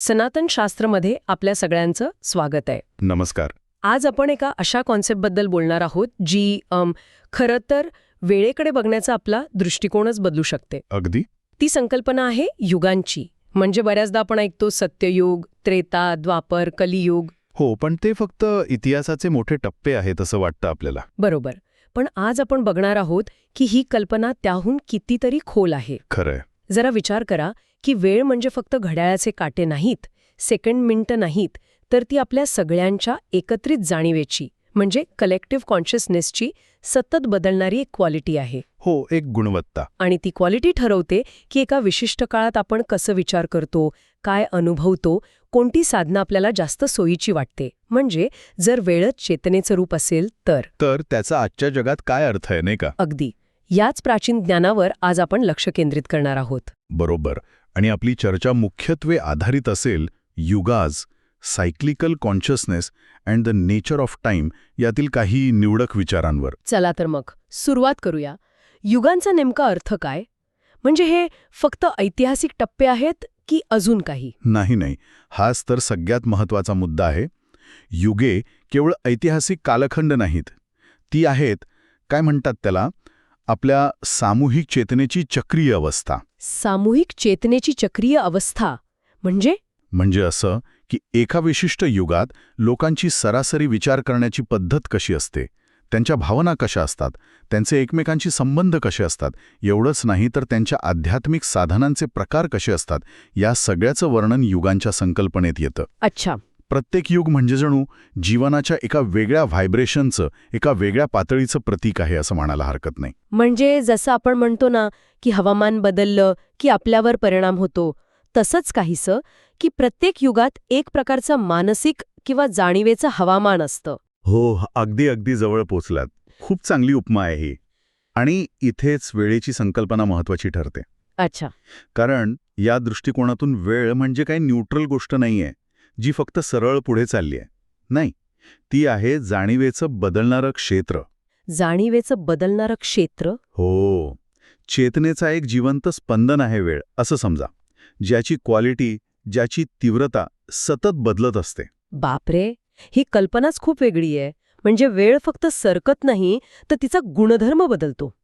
सनातन शास्त्रमध्ये आपल्या सगळ्यांचं स्वागत आहे. नमस्कार. आज आपण एका अशा कॉन्सेप्टबद्दल बोलणार आहोत जी खरं तर वेळेकडे बघण्याचा आपला दृष्टिकोनच बदलू शकते. अगदी. ती संकल्पना आहे युगांची. म्हणजे बऱ्याचदा आपण ऐकतो सत्ययुग त्रेता द्वापर कलियुग. हो पण ते फक्त इतिहासाचे मोठे टप्पे आहेत असं वाटतं आपल्याला. बरोबर. पण आज आपण बघणार आहोत की ही कल्पना त्याहून कितीतरी खोल आहे. खरंय जरा विचार करा की वेळ म्हणजे फक्त घड्याळाचे काटे नाहीत सेकंड मिनिटं नाहीत तर ती आपल्या सगळ्यांच्या एकत्रित जाणीवेची म्हणजे कलेक्टिव्ह कॉन्शियसनेसची सतत बदलणारी एक क्वालिटी आहे. हो एक गुणवत्ता. आणि ती क्वालिटी ठरवते की एका विशिष्ट काळात आपण कसं विचार करतो काय अनुभवतो कोणती साधनं आपल्याला जास्त सोयीची वाटते. म्हणजे जर वेळच चेतनेचं रूप असेल तर. तर त्याचा आजच्या जगात काय अर्थ आहे नाही का? अगदी. याच प्राचीन ज्ञानावर आज आपण लक्ष केंद्रित करणार आहोत. बरोबर. आणि आपली चर्चा मुख्यत्वे आधारित असेल yugas cyclical consciousness and the nature of time यातील काही निवडक विचारांवर. चला तर मग सुरुवात करूया. युगांचा नेमका अर्थ काय? म्हणजे हे फक्त ऐतिहासिक टप्पे आहेत की अजून काही? नाही नाही. हाच तर सगळ्यात महत्त्वाचा मुद्दा आहे. युगे केवळ ऐतिहासिक कालखंड नाहीत. ती आहेत काय म्हणतात त्याला? आपल्या सामूहिक चेतनेची चक्रीय अवस्था. सामूहिक चेतनेची चक्रीय अवस्था म्हणजे? म्हणजे असं की एका विशिष्ट युगात लोकांची सरासरी विचार करण्याची पद्धत कशी असते? त्यांच्या भावना कशा असतात? त्यांचे एकमेकांशी संबंध कसे असतात? एवढंच नाही तर त्यांच्या आध्यात्मिक साधनांचे प्रकार कसे असतात? या सगळ्याचं वर्णन युगांच्या संकल्पनेत येतं. अच्छा. प्रत्येक युग म्हणजे जणू जीवनाच्या एका वेगळ्या व्हायब्रेशनचं एका वेगळ्या पातळीचं प्रतीक आहे असं म्हणायला हरकत नाही. म्हणजे जसं आपण म्हणतो ना की हवामान बदललं की आपल्यावर परिणाम होतो तसंच काहीसं की प्रत्येक युगात एक प्रकारचं मानसिक किंवा जाणीवेचं हवामान असतं. हो अगदी अगदी जवळ पोचलात. खूप चांगली उपमा आहे ही. आणि इथेच वेळेची संकल्पना महत्वाची ठरते. अच्छा. कारण या दृष्टिकोनातून वेळ म्हणजे काही न्यूट्रल गोष्ट नाहीये. जी फक्त सरळ पुढे चालली आहे. नाही ती आहे जाणीवेचं बदलणारं क्षेत्र. जाणीवेचं बदलणारं क्षेत्र? हो. चेतनेचा एक जिवंत स्पंदन आहे वेळ असं समजा. ज्याची क्वालिटी ज्याची तीव्रता सतत बदलत असते. बापरे! ही कल्पनाच खूप वेगळी आहे. म्हणजे वेळ फक्त सरकत नाही तर तिचा गुणधर्म बदलतो.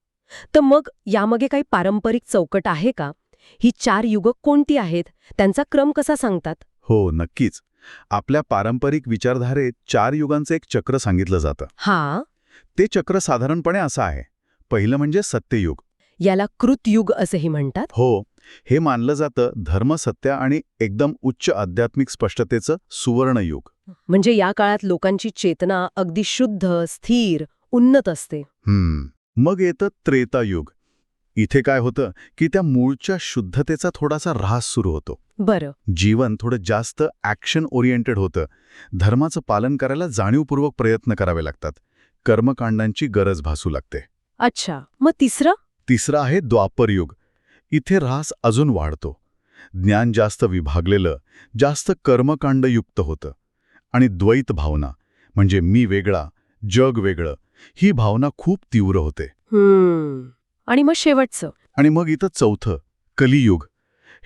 तर मग यामागे काही पारंपरिक चौकट आहे का? ही चार युग कोणती आहेत? त्यांचा क्रम कसा सांगतात? हो नक्कीच. आपल्या पारंपरिक विचारधारेत चार युगांचं एक चक्र सांगितलं जातं. हा? ते चक्र साधारणपणे असं आहे. पहिलं म्हणजे सत्ययुग. याला कृतयुग असेही म्हणतात? हो. हे मानलं जातं धर्म सत्य आणि एकदम उच्च आध्यात्मिक स्पष्टतेचं सुवर्णयुग. म्हणजे या काळात लोकांची चेतना अगदी शुद्ध स्थिर उन्नत असते. हम्म. मग येतं त्रेतायुग. इथे काय होतं की त्या मूळच्या शुद्धतेचा थोडासा ऱ्हास सुरू होतो. बरं. जीवन थोडं जास्त ॲक्शन ओरिएंटेड होतं. धर्माचं पालन करायला जाणीवपूर्वक प्रयत्न करावे लागतात. कर्मकांडांची गरज भासू लागते. अच्छा. मग तिसरं? तिसरं आहे द्वापरयुग इथे ऱ्हास अजून वाढतो. ज्ञान जास्त विभागलेलं जास्त कर्मकांडयुक्त होतं. आणि द्वैत भावना म्हणजे मी वेगळा जग वेगळं ही भावना खूप तीव्र होते. आणि मग शेवटचं. आणि मग इथं चौथं कलियुग.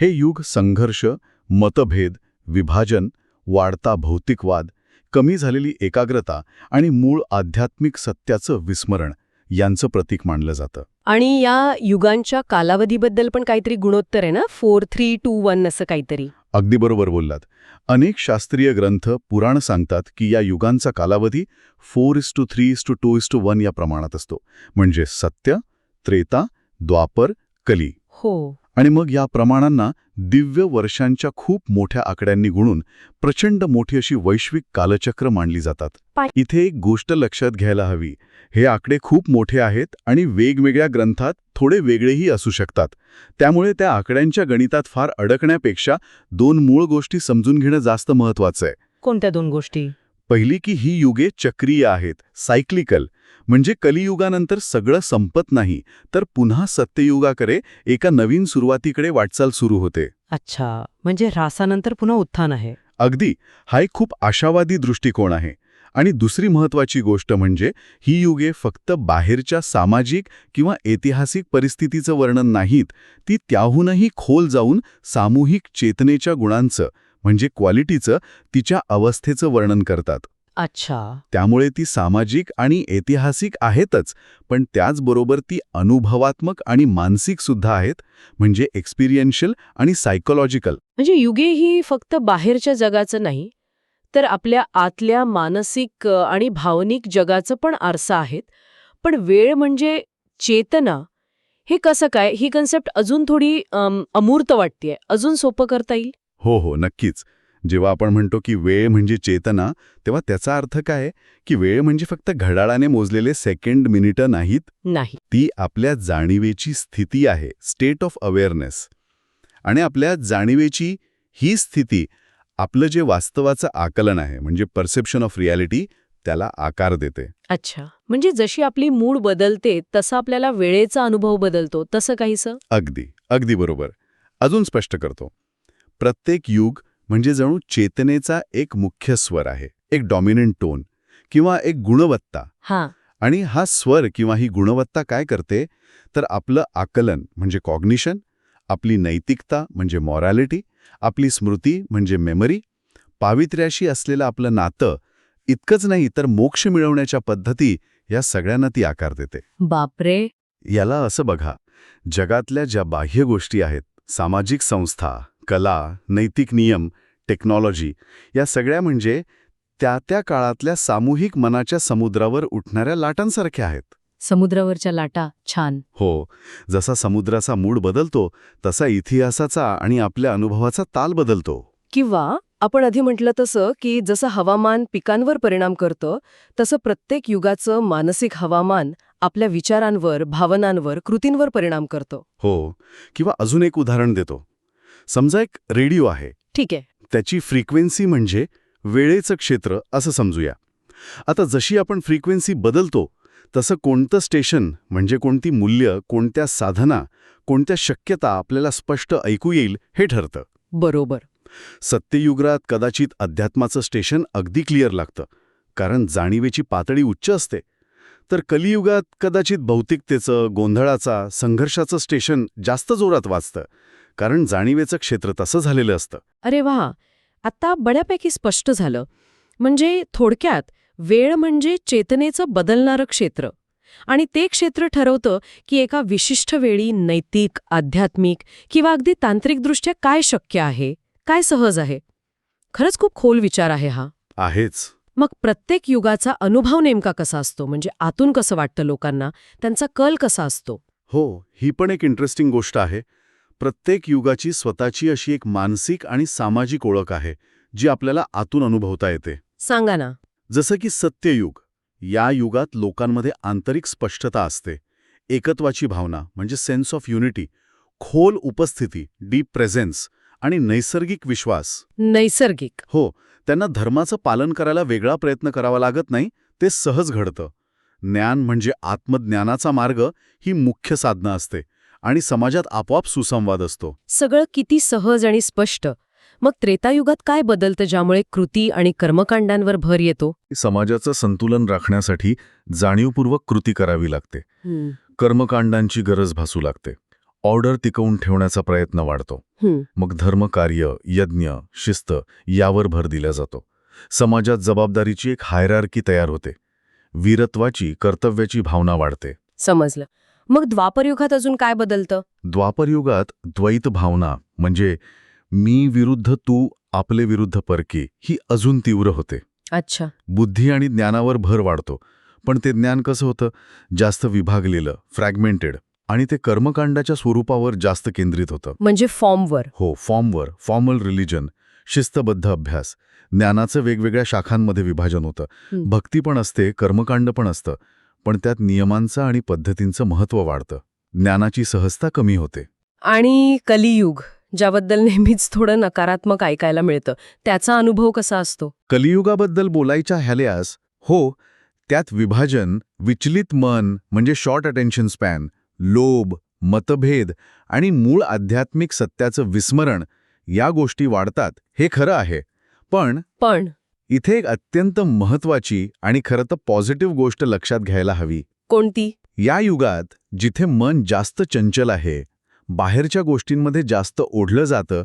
हे युग संघर्ष मतभेद विभाजन वाढता भौतिकवाद कमी झालेली एकाग्रता आणि मूळ आध्यात्मिक सत्याचं विस्मरण यांचं प्रतीक मानलं जातं. आणि या युगांच्या कालावधीबद्दल पण काहीतरी गुणोत्तर आहे ना? फोर थ्री टू वन असं काहीतरी. अगदी बरोबर बोललात. अनेक शास्त्रीय ग्रंथ पुराण सांगतात की या युगांचा कालावधी four is to three is to two is to one या प्रमाणात असतो. म्हणजे सत्य त्रेता द्वापर कली. हो. आणि मग या प्रमाणांना दिव्य वर्षांच्या खूप मोठ्या आकड्यांनी गुणून प्रचंड मोठी अशी वैश्विक कालचक्र मांडली जातात. इथे एक गोष्ट लक्षात घ्यायला हवी. हे आकडे खूप मोठे आहेत आणि वेगवेगळ्या ग्रंथात थोडे वेगळेही असू शकतात. त्यामुळे त्या आकड्यांच्या गणितात फार अडकण्यापेक्षा दोन मूळ गोष्टी समजून घेणं जास्त महत्वाचं आहे. कोणत्या दोन गोष्टी? पहिली की ही युगे चक्रीय आहेत सायक्लिकल. म्हणजे कलियुगानंतर सगळं संपत नाही तर पुन्हा सत्ययुगाकडे एका नवीन सुरुवातीकडे वाटचाल सुरू होते. अच्छा म्हणजे ह्रासानंतर पुन्हा उत्थान आहे. अगदी हा एक खूप आशावादी दृष्टिकोन आहे. आणि दुसरी महत्वाची गोष्ट म्हणजे ही युगे फक्त बाहेरच्या सामाजिक किंवा ऐतिहासिक परिस्थितीचं वर्णन नाहीत ती त्याहूनही खोल जाऊन सामूहिक चेतनेच्या गुणांचं म्हणजे क्वालिटीचं तिच्या अवस्थेचं वर्णन करतात. अच्छा. त्यामुळे ती सामाजिक आणि ऐतिहासिक आहेतच पण त्याचबरोबर ती अनुभवात्मक आणि मानसिक सुद्धा आहेत म्हणजे एक्सपिरियन्शियल आणि सायकोलॉजिकल म्हणजे युगे ही फक्त बाहेरच्या जगाचं नाही तर आपल्या आतल्या मानसिक आणि भावनिक जगाचं पण आरसा आहेत. पण वेळ म्हणजे चेतना हे कसं काय? ही कन्सेप्ट अजून थोडी अम, अमूर्त वाटतेय. अजून सोपं करता येईल? हो हो नक्कीच. जेव्हा आपण म्हणतो की वेळ म्हणजे चेतना तेव्हा त्याचा अर्थ काय? की वेळ म्हणजे फक्त घड्याळाने मोजलेले सेकंड मिनिटं नाहीत. नाही. ती आपल्या जाणीवेची स्थिती आहे स्टेट ऑफ अवेअरनेस आणि आपल्या जाणीवेची ही स्थिती आपलं जे वास्तवाचं आकलन आहे म्हणजे परसेप्शन ऑफ रियालिटी त्याला आकार देते. अच्छा. म्हणजे जशी आपली मूड बदलते तसं आपल्याला वेळेचा अनुभव बदलतो तसं काहीसं? अगदी अगदी बरोबर. अजून स्पष्ट करतो. प्रत्येक युग म्हणजे जणू चेतनेचा एक मुख्य स्वर आहे एक डॉमिनंट टोन किंवा एक गुणवत्ता. हां. आणि हा स्वर किंवा ही गुणवत्ता काय करते? तर आपलं आकलन म्हणजे कॉग्निशन आपली नैतिकता म्हणजे मॉरॅलिटी आपली स्मृती म्हणजे मेमरी पावित्र्याशी असलेलं आपलं नातं इतकंच नाही तर मोक्ष मिळवण्याच्या पद्धती या सगळ्यांना ती आकार देते. बापरे! याला असं बघा जगातल्या ज्या बाह्य गोष्टी आहेत सामाजिक संस्था कला नैतिक नियम टेक्नॉलॉजी या सगळ्या म्हणजे त्या त्या काळातल्या सामूहिक मनाच्या समुद्रावर उठणाऱ्या लाटांसारख्या आहेत. समुद्रावरच्या लाटा छान. हो जसा समुद्राचा मूड बदलतो तसा इतिहासाचा आणि आपल्या अनुभवाचा ताल बदलतो. किंवा आपण आधी म्हटलं तसं की जसं हवामान पिकांवर परिणाम करतं तसं प्रत्येक युगाचं मानसिक हवामान आपल्या विचारांवर भावनांवर कृतींवर परिणाम करतं. हो किंवा अजून एक उदाहरण देतो. समजा एक रेडिओ आहे. ठीक आहे. त्याची फ्रिक्वेन्सी म्हणजे वेळेचं क्षेत्र असं समजूया. आता जशी आपण फ्रिक्वेन्सी बदलतो तसं कोणतं स्टेशन म्हणजे कोणती मूल्य कोणत्या साधना कोणत्या शक्यता आपल्याला स्पष्ट ऐकू येईल हे ठरतं. बरोबर. सत्ययुगात कदाचित अध्यात्माचं स्टेशन अगदी क्लिअर लागतं कारण जाणीवेची पातळी उच्च असते. तर कलियुगात कदाचित भौतिकतेचं गोंधळाचा संघर्षाचं स्टेशन जास्त जोरात वाचतं. कारण जाणीवेचं क्षेत्र तसं झालेलं असतं. अरे वा! आता बऱ्यापैकी स्पष्ट झालं. म्हणजे थोडक्यात वेळ म्हणजे चेतनेचं बदलणारं क्षेत्र. आणि ते क्षेत्र ठरवतं की एका विशिष्ट वेळी नैतिक आध्यात्मिक किंवा अगदी तांत्रिकदृष्ट्या काय शक्य आहे काय सहज आहे? खरंच खूप खोल विचार आहे हा. आहेच. मग प्रत्येक युगाचा अनुभव नेमका कसा असतो? म्हणजे आतून कसं वाटतं लोकांना? त्यांचा कल कसा असतो? हो ही पण एक इंटरेस्टिंग गोष्ट आहे. प्रत्येक युगाची स्वतःची अशी एक मानसिक आणि सामाजिक ओळख आहे जी आपल्याला आतून अनुभवता येते. सांगा ना. जसं की सत्ययुग या युगात लोकांमध्ये आंतरिक स्पष्टता असते एकत्वाची भावना म्हणजे सेन्स ऑफ युनिटी खोल उपस्थिती डीप प्रेझेन्स आणि नैसर्गिक विश्वास. नैसर्गिक. हो त्यांना धर्माचं पालन करायला वेगळा प्रयत्न करावा लागत नाही ते सहज घडतं. ज्ञान म्हणजे आत्मज्ञानाचा मार्ग ही मुख्य साधनं असते. आणि समाजात आपोआप सुसंवाद असतो. सगळं किती सहज आणि स्पष्ट. मग त्रेतायुगात काय बदलतं ज्यामुळे कृती आणि कर्मकांडांवर भर येतो? समाजाचं संतुलन राखण्यासाठी जाणीवपूर्वक कृती करावी लागते. कर्मकांडांची गरज भासू लागते. ऑर्डर टिकवून ठेवण्याचा प्रयत्न वाढतो. मग धर्मकार्य यज्ञ शिस्त यावर भर दिला जातो. समाजात जबाबदारीची एक हायरार्की तयार होते. वीरत्वाची कर्तव्याची भावना वाढते. समजलं. मग द्वापरयुगात अजून काय बदलतं? द्वापरयुगात द्वैत भावना म्हणजे मी विरुद्ध तू आपले विरुद्ध परके ही अजून तीव्र होते. अच्छा. बुद्धी आणि ज्ञानावर भर वाढतो. पण ते ज्ञान कसं होतं? जास्त विभागलेलं फ्रॅगमेंटेड आणि ते कर्मकांडाच्या स्वरूपावर जास्त केंद्रित होतं. म्हणजे फॉर्मवर हो फॉर्मवर फॉर्मल रिलिजन शिस्तबद्ध अभ्यास. ज्ञानाचं वेगवेगळ्या शाखांमध्ये विभाजन होतं. भक्ती पण असते कर्मकांड पण असतं. पण त्यात नियमांचं आणि पद्धतींचं महत्त्व वाढतं. ज्ञानाची सहजता कमी होते. आणि कलियुग ज्याबद्दल नेहमीच थोडं नकारात्मक ऐकायला मिळतं त्याचा अनुभव कसा असतो? कलियुगाबद्दल बोलायच्या ह्याल्यास हो त्यात विभाजन विचलित मन म्हणजे शॉर्ट अटेन्शन स्पॅन लोभ मतभेद आणि मूळ आध्यात्मिक सत्याचं विस्मरण या गोष्टी वाढतात हे खरं आहे. पण पण इथे एक अत्यंत महत्वाची आणि खरं तर पॉझिटिव्ह गोष्ट लक्षात घ्यायला हवी. कोणती? या युगात जिथे मन जास्त चंचल आहे बाहेरच्या गोष्टींमध्ये जास्त ओढलं जातं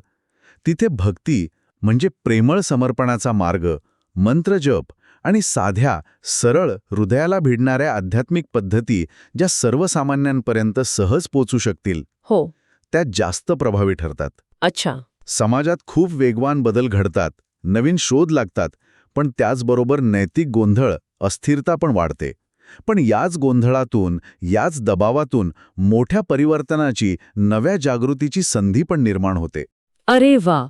तिथे भक्ती म्हणजे प्रेमळ समर्पणाचा मार्ग मंत्रजप आणि साध्या सरळ हृदयाला भिडणाऱ्या आध्यात्मिक पद्धती ज्या सर्वसामान्यांपर्यंत सहज पोचू शकतील हो. त्या जास्त प्रभावी ठरतात. अच्छा. समाजात खूप वेगवान बदल घडतात नवीन शोध लागतात पण त्याचबरोबर नैतिक गोंधळ अस्थिरता पण वाढते. पण याच गोंधळातून याच दबावातून मोठ्या परिवर्तनाची नव्या जागृतीची संधी पण निर्माण होते. अरे वा!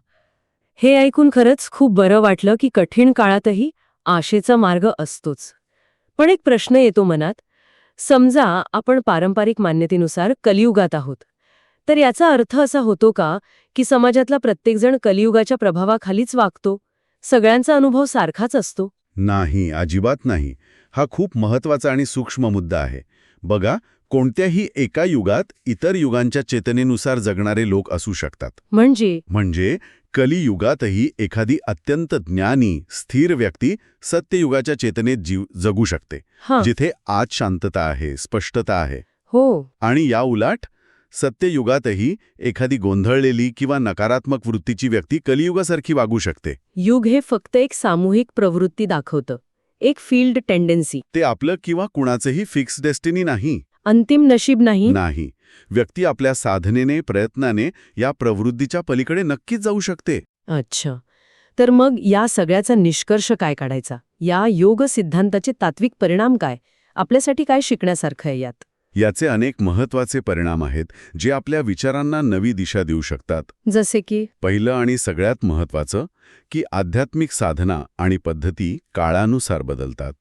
हे ऐकून खरंच खूप बरं वाटलं की कठीण काळातही आशेचा मार्ग असतोच. पण एक प्रश्न येतो मनात. समजा आपण पारंपरिक मान्यतेनुसार कलियुगात आहोत. तर याचा अर्थ असा होतो का की समाजातला प्रत्येकजण कलियुगाच्या प्रभावाखालीच वागतो? सगळ्यांचा अनुभव सारखाच असतो. नाही अजिबात नाही. हा खूप महत्त्वाचा आणि सूक्ष्म मुद्दा आहे. बघा कोणत्याही एका युगात इतर युगांच्या चेतनेनुसार जगणारे लोक असू शकतात. म्हणजे? म्हणजे कलियुगातही एखादी अत्यंत ज्ञानी स्थिर व्यक्ती सत्ययुगाच्या चेतनेत जीव जगू शकते. जिथे आज शांतता आहे स्पष्टता आहे. हो. आणि या उलाट सत्ययुगातही एखादी गोंधळलेली किंवा नकारात्मक वृत्तीची व्यक्ती कलियुगासारखी वागू शकते. युग हे फक्त एक सामूहिक प्रवृत्ती दाखवतं. एक फील्ड टेंडन्सी. ते आपलं किंवा कुणाचंही फिक्स डेस्टिनी नाही. अंतिम नशीब नाही. नाही. व्यक्ती आपल्या साधनेने प्रयत्नाने या प्रवृत्तीच्या पलीकडे नक्कीच जाऊ शकते. अच्छा. तर मग या सगळ्याचा निष्कर्ष काय काढायचा? या योग सिद्धांताचे तात्विक परिणाम काय? आपल्यासाठी काय शिकण्यासारखं आहे यात? याचे अनेक महत्त्वाचे परिणाम आहेत जे आपल्या विचारांना नवी दिशा देऊ शकतात. जसे की? पहिलं आणि सगळ्यात महत्वाचं की आध्यात्मिक साधना आणि पद्धती काळानुसार बदलतात.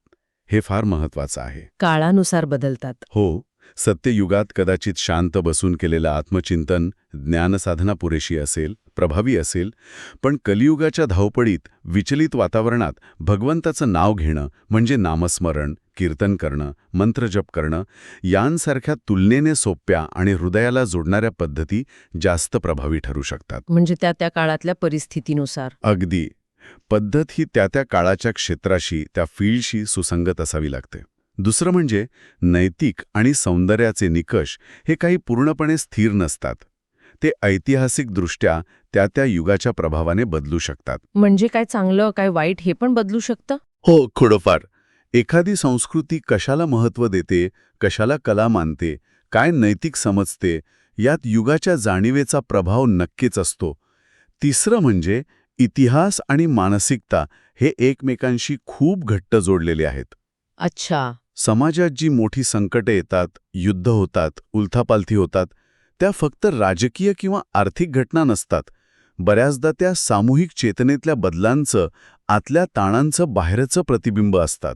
हे फार महत्वाचं आहे. काळानुसार बदलतात. हो सत्ययुगात कदाचित शांत बसून केलेलं आत्मचिंतन ज्ञानसाधना पुरेशी असेल प्रभावी असेल पण कलियुगाच्या धावपळीत विचलित वातावरणात भगवंताचं नाव घेणं म्हणजे नामस्मरण कीर्तन करणं मंत्रजप करणं यांसारख्या तुलनेने सोप्या आणि हृदयाला जोडणाऱ्या पद्धती जास्त प्रभावी ठरू शकतात. म्हणजे त्या त्या काळातल्या परिस्थितीनुसार. अगदी. पद्धत ही त्या त्या काळाच्या क्षेत्राशी त्या फील्डशी सुसंगत असावी लागते. दुसरं म्हणजे नैतिक आणि सौंदर्याचे निकष हे काही पूर्णपणे स्थिर नसतात. ते ऐतिहासिकदृष्ट्या त्या त्या युगाच्या प्रभावाने बदलू शकतात. म्हणजे काय चांगलं काय वाईट हे पण बदलू शकतं? हो थोडंफार एखादी संस्कृती कशाला महत्त्व देते कशाला कला मानते काय नैतिक समजते यात युगाच्या जाणीवेचा प्रभाव नक्कीच असतो. तिसरं म्हणजे इतिहास आणि मानसिकता हे एकमेकांशी खूप घट्ट जोडलेले आहेत. अच्छा. समाजात जी मोठी संकटे येतात युद्ध होतात उलथापालथी होतात त्या फक्त राजकीय किंवा आर्थिक घटना नसतात. बऱ्याचदा त्या सामूहिक चेतनेतल्या बदलांचं आतल्या ताणांचं बाहेरचं प्रतिबिंब असतात.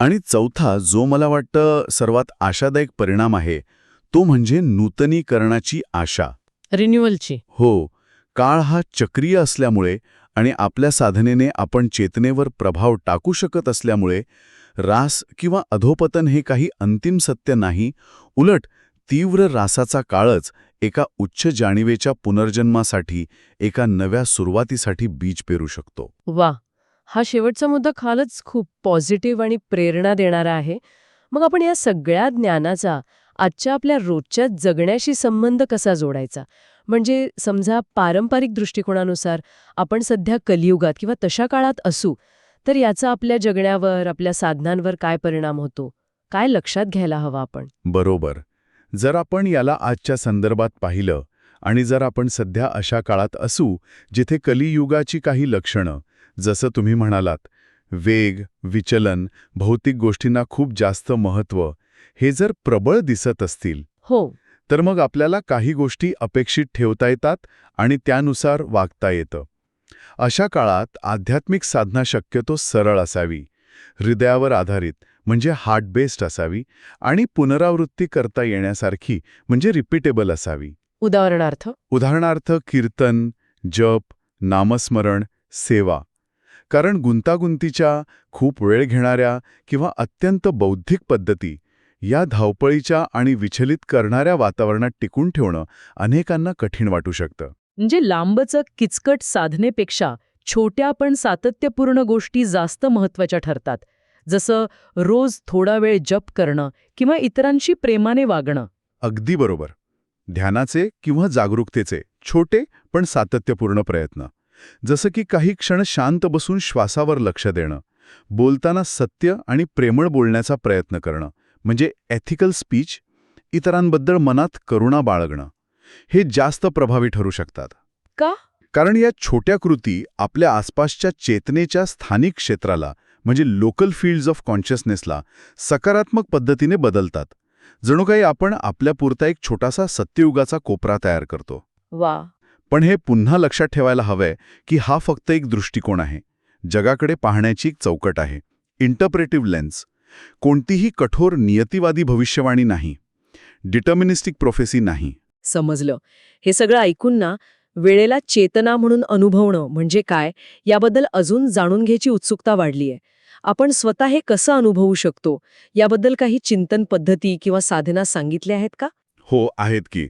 आणि चौथा जो मला वाटतं सर्वात आशादायक परिणाम आहे तो म्हणजे नूतनीकरणाची आशा. रिन्युअलची हो काळ हा चक्रीय असल्यामुळे आणि आपल्या साधनेने आपण चेतनेवर प्रभाव टाकू शकत असल्यामुळे रास किंवा अधोपतन हे काही अंतिम सत्य नाही उलट तीव्र रासाचा काळच एका उच्च जाणीवेच्या पुनर्जन्मासाठी एका नव्या सुरुवातीसाठी बीज पेरू शकतो. वा हा शेवटचा मुद्दा खालच खूप पॉझिटिव्ह आणि प्रेरणा देणारा आहे. मग आपण या सगळ्या ज्ञानाचा आजच्या आपल्या रोजच्या जगण्याशी संबंध कसा जोडायचा? म्हणजे समजा पारंपरिक दृष्टिकोनानुसार आपण सध्या कलियुगात किंवा तशा काळात असू तर याचा आपल्या जगण्यावर आपल्या साधनांवर काय परिणाम होतो? काय लक्षात घ्यायला हवं आपण? बरोबर. जर आपण याला आजच्या संदर्भात पाहिलं आणि जर आपण सध्या अशा काळात असू जिथे कलियुगाची काही लक्षणं जसं तुम्ही म्हणालात वेग विचलन भौतिक गोष्टींना खूप जास्त महत्त्व हे जर प्रबळ दिसत असतील हो. तर मग आपल्याला काही गोष्टी अपेक्षित ठेवता येतात आणि त्यानुसार वागता येतं. अशा काळात आध्यात्मिक साधना शक्यतो सरळ असावी हृदयावर आधारित म्हणजे हार्ट बेस्ड असावी आणि पुनरावृत्ती करता येण्यासारखी म्हणजे रिपीटेबल असावी. उदाहरणार्थ? उदाहरणार्थ कीर्तन जप नामस्मरण सेवा. कारण गुंतागुंतीच्या खूप वेळ घेणाऱ्या किंवा अत्यंत बौद्धिक पद्धती या धावपळीच्या आणि विचलित करणाऱ्या वातावरणात टिकून ठेवणं अनेकांना कठीण वाटू शकतं. म्हणजे लांबचं किचकट साधनेपेक्षा छोट्या पण सातत्यपूर्ण गोष्टी जास्त महत्त्वाच्या ठरतात. जसं रोज थोडा वेळ जप करणं किंवा इतरांशी प्रेमाने वागणं. अगदी बरोबर. ध्यानाचे किंवा जागरूकतेचे छोटे पण सातत्यपूर्ण प्रयत्न. जसं की काही क्षण शांत बसून श्वासावर लक्ष देणं. बोलताना सत्य आणि प्रेमळ बोलण्याचा प्रयत्न करणं. म्हणजे एथिकल स्पीच इतरांबद्दल मनात करुणा बाळगणं. हे जास्त प्रभावी ठरू शकतात. का? कारण या छोट्या कृती आपल्या आसपासच्या चेतनेच्या स्थानिक क्षेत्राला म्हणजे लोकल फील्ड्स ऑफ कॉन्शियसनेसला सकारात्मक पद्धतीने बदलतात. जणू काही आपण आपल्यापुरता एक छोटासा सत्ययुगाचा कोपरा तयार करतो. वा. पण हे पुन्हा लक्षात ठेवायला हवंय की हा फक्त एक दृष्टिकोन आहे. जगाकडे पाहण्याची एक चौकट आहे. इंटरप्रेटिव्ह लेन्स कोणतीही कठोर नियतिवादी भविष्यवाणी नाही. डिटर्मिनिस्टिक प्रोफेसी नाही. समजलं. हे सगळं ऐकून ना वेळेला चेतना म्हणून अनुभवणं म्हणजे काय याबद्दल अजून जाणून घ्यायची उत्सुकता वाढलीय. आपण स्वतः हे कसं अनुभवू शकतो? याबद्दल काही चिंतन पद्धती किंवा साधना सांगितल्या आहेत का? हो आहेत की.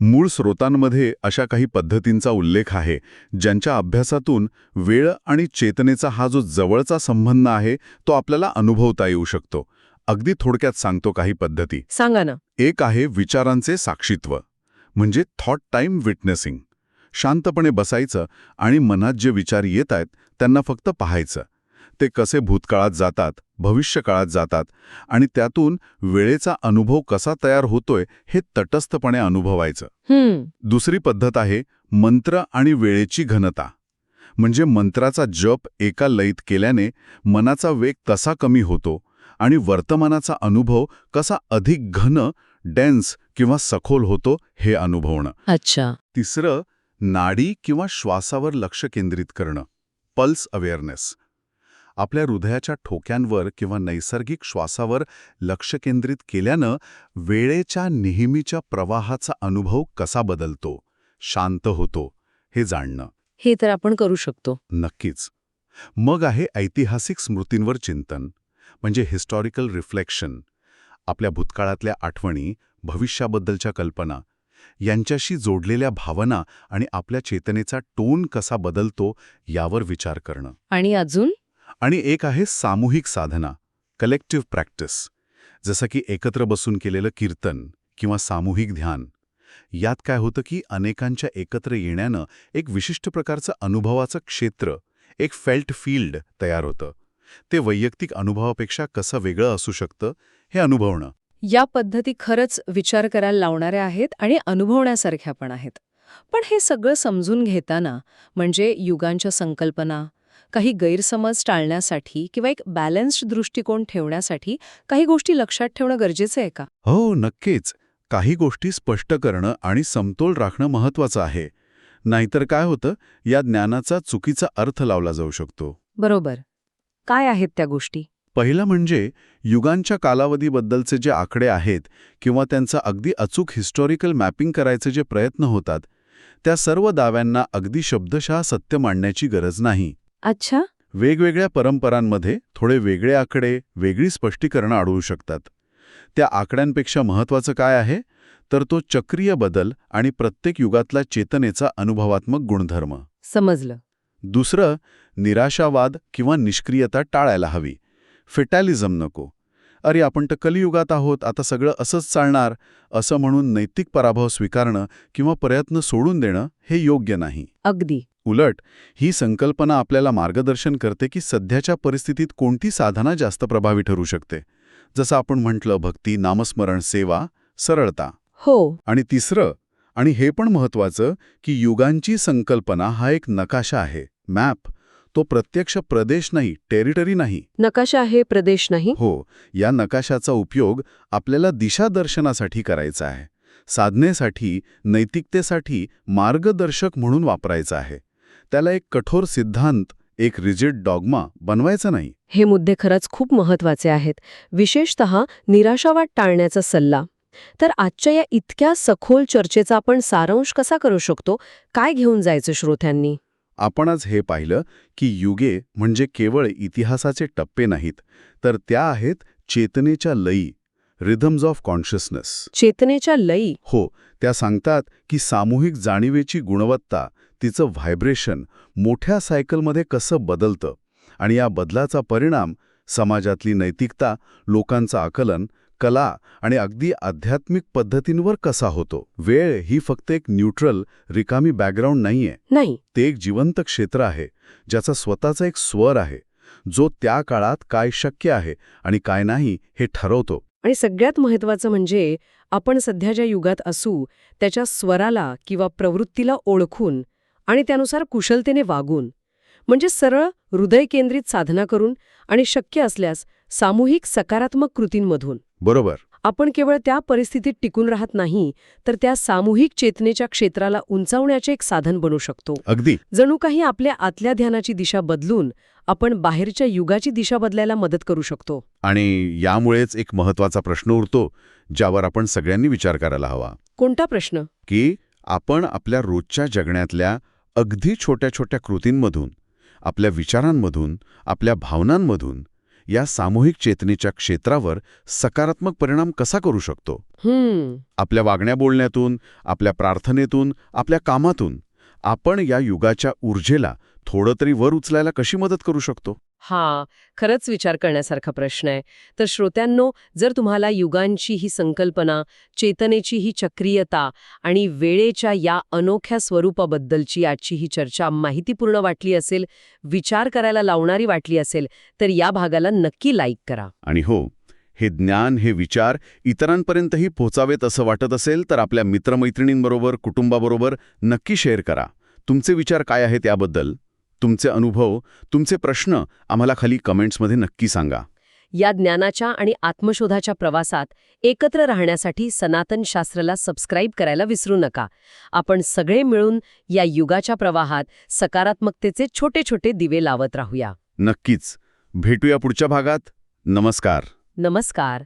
मूळ स्रोतांमध्ये अशा काही पद्धतींचा उल्लेख आहे ज्यांच्या अभ्यासातून वेळ आणि चेतनेचा हा जो जवळचा संबंध आहे तो आपल्याला अनुभवता येऊ शकतो. अगदी थोडक्यात सांगतो काही पद्धती. सांगा ना. एक आहे विचारांचे साक्षीत्व म्हणजे थॉट टाईम विटनेसिंग शांतपणे बसायचं आणि मनात जे विचार येत आहेत त्यांना फक्त पाहायचं. ते कसे भूतकाळात जातात भविष्यकाळात जातात आणि त्यातून वेळेचा अनुभव कसा तयार होतोय हे तटस्थपणे अनुभवायचं. दुसरी पद्धत आहे मंत्र आणि वेळेची घनता. म्हणजे मंत्राचा जप एका लयीत केल्याने मनाचा वेग कसा कमी होतो आणि वर्तमानाचा अनुभव कसा अधिक घन डेन्स किंवा सखोल होतो हे अनुभवणं. अच्छा. तिसरं नाडी किंवा श्वासावर लक्ष केंद्रित करणं. पल्स अवेअरनेस आपल्या हृदयाच्या ठोक्यांवर किंवा नैसर्गिक श्वासावर लक्ष केंद्रित केल्यानं वेळेच्या नेहमीच्या प्रवाहाचा अनुभव कसा बदलतो? शांत होतो हे जाणणं. हे तर आपण करू शकतो. नक्कीच. मग आहे ऐतिहासिक स्मृतींवर चिंतन म्हणजे हिस्टॉरिकल रिफ्लेक्शन. आपल्या भूतकाळातल्या आठवणी भविष्याबद्दलच्या कल्पना यांच्याशी जोडलेल्या भावना आणि आपल्या चेतनेचा टोन कसा बदलतो यावर विचार करणं. आणि अजून? आणि एक आहे सामूहिक साधना कलेक्टिव्ह प्रॅक्टिस जसं की एकत्र बसून केलेलं कीर्तन किंवा सामूहिक ध्यान. यात काय होतं की अनेकांच्या एकत्र येण्यानं एक विशिष्ट प्रकारचं अनुभवाचं क्षेत्र एक फेल्ट फील्ड तयार होतं. ते वैयक्तिक अनुभवापेक्षा कसं वेगळं असू शकतं हे अनुभवणं. या पद्धती खरंच विचार करायला लावणाऱ्या आहेत आणि अनुभवण्यासारख्या पण आहेत. पण हे सगळं समजून घेताना म्हणजे युगांच्या संकल्पना काही गैरसमज टाळण्यासाठी किंवा एक बॅलन्स्ड दृष्टिकोन ठेवण्यासाठी काही गोष्टी लक्षात ठेवणं गरजेचं आहे का? हो नक्कीच. काही गोष्टी स्पष्ट करणं आणि समतोल राखणं महत्वाचं आहे. नाहीतर काय होतं? या ज्ञानाचा चुकीचा अर्थ लावला जाऊ शकतो. बरोबर. काय आहेत त्या गोष्टी? पहिलं म्हणजे युगांच्या कालावधीबद्दलचे जे आकडे आहेत किंवा त्यांचं अगदी अचूक हिस्टॉरिकल मॅपिंग करायचे जे प्रयत्न होतात त्या सर्व दाव्यांना अगदी शब्दशः सत्य मांडण्याची गरज नाही. अच्छा. वेगवेगळ्या परंपरांमध्ये थोडे वेगळे आकडे वेगळी स्पष्टीकरणं आढळू शकतात. त्या आकड्यांपेक्षा महत्त्वाचं काय आहे? तर तो चक्रीय बदल आणि प्रत्येक युगातला चेतनेचा अनुभवात्मक गुणधर्म. समजलं. दुसरं निराशावाद किंवा निष्क्रियता टाळायला हवी. फेटॅलिझम नको. अरे आपण तर कलियुगात आहोत आता सगळं असंच चालणार असं म्हणून नैतिक पराभव स्वीकारणं किंवा प्रयत्न सोडून देणं हे योग्य नाही. अगदी. उलट ही संकल्पना आपल्याला मार्गदर्शन करते की सध्याच्या परिस्थितीत कोणती साधना जास्त प्रभावी ठरू शकते. जसं आपण म्हटलं भक्ती नामस्मरण सेवा सरळता. हो. आणि तिसरं आणि हे पण महत्वाचं की युगांची संकल्पना हा एक नकाशा आहे. मॅप. तो प्रत्यक्ष प्रदेश नाही टेरिटरी नाही. नकाशा आहे प्रदेश नाही? हो. या नकाशाचा उपयोग आपल्याला दिशादर्शनासाठी करायचा आहे. साधनेसाठी नैतिकतेसाठी मार्गदर्शक म्हणून वापरायचा आहे. त्याला एक कठोर सिद्धांत एक रिजिड डॉगमा बनवायचा नाही. हे मुद्दे खरंच खूप महत्त्वाचे आहेत. विशेषत निराशावाद टाळण्याचा सल्ला. तर आजच्या या इतक्या सखोल चर्चेचा आपण सारांश कसा करू शकतो? काय घेऊन जायचं श्रोत्यांनी? आपण आज हे पाहिलं की युगे म्हणजे केवळ इतिहासाचे टप्पे नाहीत तर त्या आहेत चेतनेच्या लयी रिथम्स ऑफ कॉन्शियसनेस चेतनेच्या लयी हो त्या सांगतात की सामूहिक जाणीवेची गुणवत्ता तिचं व्हायब्रेशन मोठ्या सायकलमध्ये कसं बदलतं आणि या बदलाचा परिणाम समाजातली नैतिकता लोकांचं आकलन कला आणि अगदी आध्यात्मिक पद्धतींवर कसा होतो? वेळ ही फक्त एक न्यूट्रल रिकामी बॅकग्राऊंड नाहीये. नाही. ते एक जिवंत क्षेत्र आहे ज्याचा स्वतःचा एक स्वर आहे जो त्या काळात काय शक्य आहे आणि काय नाही हे ठरवतो. आणि सगळ्यात महत्वाचं म्हणजे आपण सध्या ज्या युगात असू त्याच्या स्वराला किंवा प्रवृत्तीला ओळखून आणि त्यानुसार कुशलतेने वागून म्हणजे सरळ हृदय केंद्रित साधना करून आणि शक्य असल्यास सामूहिक सकारात्मक कृतींमधून. बरोबर. आपण केवळ त्या परिस्थितीत टिकून राहत नाही तर त्या सामूहिक चेतनेच्या क्षेत्राला उंचावण्याचे एक साधन बनू शकतो. अगदी. जणू काही आपल्या आतल्या ध्यानाची दिशा बदलून आपण बाहेरच्या युगाची दिशा बदलायला मदत करू शकतो. आणि यामुळेच एक महत्त्वाचा प्रश्न उरतो ज्यावर आपण सगळ्यांनी विचार करायला हवा. कोणता प्रश्न? की आपण आपल्या रोजच्या जगण्यातल्या अगदी छोट्या छोट्या कृतींमधून आपल्या विचारांमधून आपल्या भावनांमधून या सामूहिक चेतनेच्या क्षेत्रावर सकारात्मक परिणाम कसा करू शकतो? आपल्या वागण्या बोलण्यातून आपल्या प्रार्थनेतून आपल्या कामातून आपण या युगाच्या ऊर्जेला थोडं तरी वर उचलायला कशी मदत करू शकतो? हा खरंच विचार करण्यासारखा प्रश्न आहे. तर श्रोत्यांनो जर तुम्हाला युगांची ही संकल्पना चेतनेची ही चक्रीयता आणि वेळेच्या या अनोख्या स्वरूपाबद्दलची आजची ही चर्चा माहितीपूर्ण वाटली असेल विचार करायला लावणारी वाटली असेल तर या भागाला नक्की लाईक करा. आणि हो हे ज्ञान हे विचार इतरांपर्यंतही पोहोचावेत असं वाटत असेल तर आपल्या मित्रमैत्रिणींबरोबर कुटुंबाबरोबर नक्की शेअर करा. तुमचे विचार काय आहेत याबद्दल? तुमचे अनुभव तुमचे प्रश्न आम्हाला खाली कमेंट्समध्ये नक्की सांगा. या ज्ञानाच्या आणि आत्मशोधाच्या प्रवासात एकत्र राहण्यासाठी सनातन शास्त्रला सबस्क्राईब करायला विसरू नका. आपण सगळे मिळून या युगाच्या प्रवाहात सकारात्मकतेचे छोटे छोटे दिवे लावत राहूया. नक्कीच. भेटूया पुढच्या भागात. नमस्कार. नमस्कार.